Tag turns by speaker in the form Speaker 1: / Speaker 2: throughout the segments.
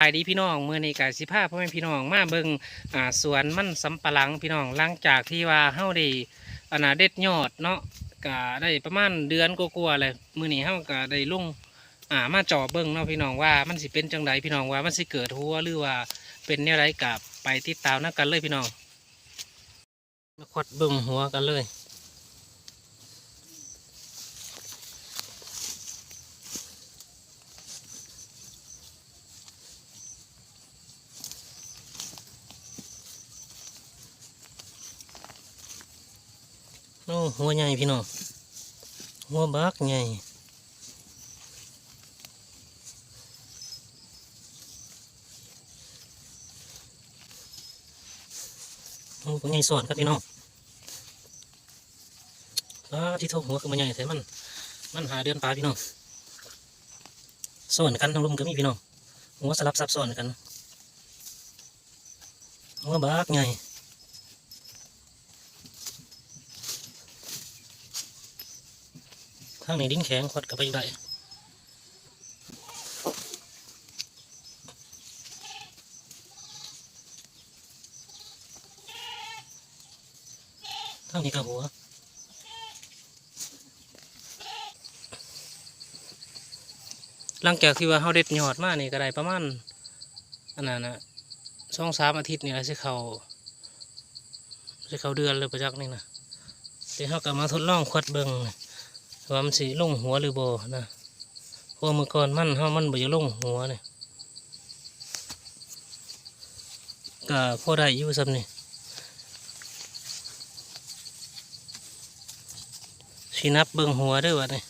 Speaker 1: ไปดีพี่น้องเมื่อนี้กสิพาพ่อแม่พี่น้องมาเบิงอ่าสวนมันสำปะหลังพี่น้องหลังจากที่ว่าเฮาได้อนน่ะเด็ดยอดเนาะก็ได้ประมาณเดือนกว่าๆเลยมื้อนี้เฮาก็ได้ลงอ่ามาจาะเบิ่งเนาะพี่น้องว่ามันสิเป็นจังไดพี่น้องว่ามันสิเกิดหัวหรือว่าเป็นแนวไรกับไปติดตามนํกันเลยพี่น้องมาขดเบิ่งหัวกันเลย โอ้หัวใหญ่พี่น้อง หัวบักใหญ่โอ้ใหญ่สอนครับพี่น้องอ้าที่ท่าหัวคือมันใหญ่แต่มัน มันหาเดือนปลาพี่น้องซ้อนกันทั้งลุมก็มีพี่น้องหัวสลับซับซ้อนกันหัวบักใหญ่ ข้างในดิ้นแข็งขดกับไปได้ข้างนี้กับหัวหลังจากที่ว่าเขาเด็ดยอดมากนี่ก็ได้ประมาณอันนั้นนะสองสามอาทิตย์นี่แหละสิเขาสิเขาเดือนเลยประจักษ์นี่นะเดี๋ยวเขาก็มาทดลองขวดเบิง ว่ามันสิลงหัวหรือบ่นะพราะเมื่อก่อนมันเฮามันบ่จะลงหัวเนี่ยก็พอได้อยู่ซ้ำนี่สินับเบิ่งหัวด้วยวะนี่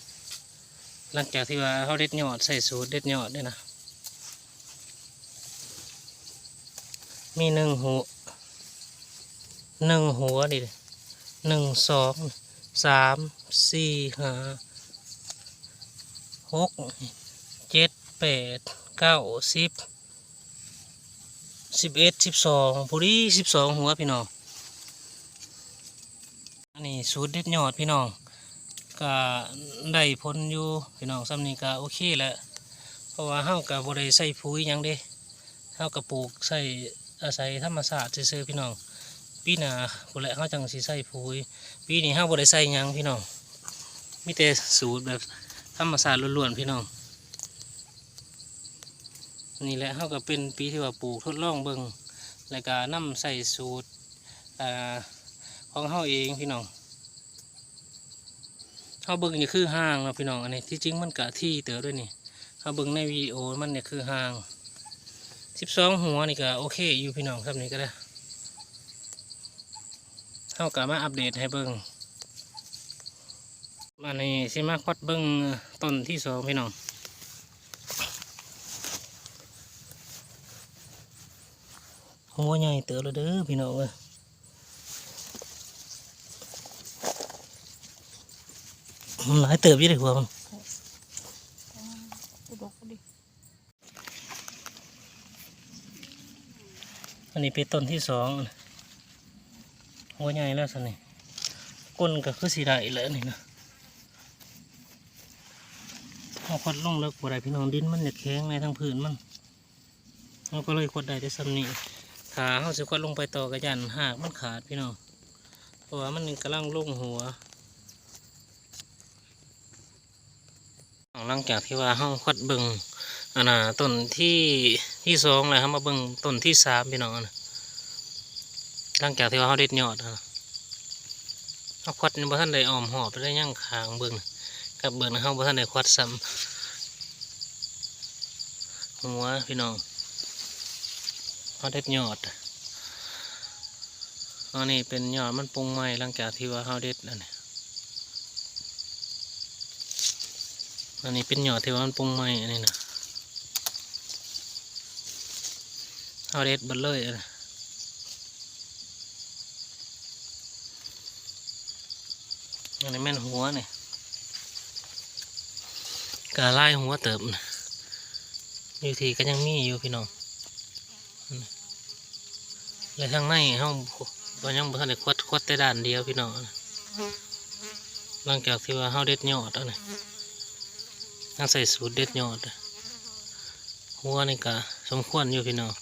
Speaker 1: หลังจากที่ว่าเขาเด็ดยอดใส่สูตรเด็ดยอดเนี่ยนะ มีหนึ่งหัวหนึ่งหัวดิหนึ่งสองสาม สี่ห้าหกเจ็ดแปดเก้าสิบสิบเอ็ดสิบสองพอดีสิบสองหัวพี่น้องอันนี้สูตรเด็ดยอดพี่น้องก็ได้ผลอยู่พี่น้องซ้ำนี้ก็โอเคแหละเพราะว่าเฮากับบริใส่ปุ๋ยยังเด้เฮากับปลูกใส่อาศัยธรรมชาติซื่อพี่น้องปีหน้าพุ่นแหละเฮาจังสิใส่ปุ๋ยปีนี้ห้าบริใส่ยังพี่น้อง มีแต่สูตรแบบธรรมศาสตร์ล้วนๆพี่น้อง นี่แหละเขาก็เป็นปีที่ว่าปลูกทดลองเบิงแล้วก็นำใส่สูตรอ่าของเขาเองพี่น้องเขาเบิงนี่คือห้างนะพี่น้องอันนี้ที่จริงมันกะที่เต๋อด้วยนี่เขาเบิงในวีดีโอมันเนี่ยคือห้างสิบสองหัวนี่ก็โอเคอยู่พี่น้องครับนี่ก็ได้เท่ากับมาอัปเดตให้เบิ้ง อันนี้สิมาควัดเบิ้งต้นที่สองพี่น้องหัวใหญ่เต๋อเลยเด้อพี่น้องเอ้ยมันหลายเติบอยี่เลยหัวมัน
Speaker 2: กูบอกกูดิ
Speaker 1: อันนี้เป็นต้นที่สองหัวใหญ่แล้วสินี่ก้นก็คือสีได้เลยนี่นะ เอาควัดลงเลิกบ่ได้พี่น้องดินมันจะแข็งในทั้งพื้นมันเราก็เลยควัดได้แต่ซ้ำนีขาเขาสิควัดลงไปต่อกระยันหากมันขาดพี่น้องเพราะว่ามันกำลังลงหัวหลังจากที่ว่าห้องควัดเบิงอันน่ะต้นที่ที่สองเลยครับมาเบิงต้นที่สามพี่น้องนะหลังจากที่ว่าเขาเด็ดยอดอะเขาควัดในบ้านได้ออมหอบไปได้ย่างขางเบิง กับเบิงเขาบ้านได้ควัดซ้ำหัวพี่น้องเขาเด็ดยอดอันนี้เป็นยอดมันปรุงใหม่หลังจากที่ว่าเขาเด็ดอันนี้อันนี้เป็นยอดที่ว่ามันปรุงใหม่อันนี้นะเอาเด็ดบดเลยอะอันนี้แม่นหัวเนี่ย กาไล่หัวเติบนะอยู่ทีก็ยังมีอยู่พี่น้องอืมแล้วทางในเฮาบ่ยังบ่ทันได้ควัดควัดแต่ด้านเดียวพี่น้องหลังจากที่ว่าเฮาเด็ดยอดแล้วนี่ยังใส่สูตรเด็ดยอดอหัวนี่ก็สมควรอยู่พี่น้อง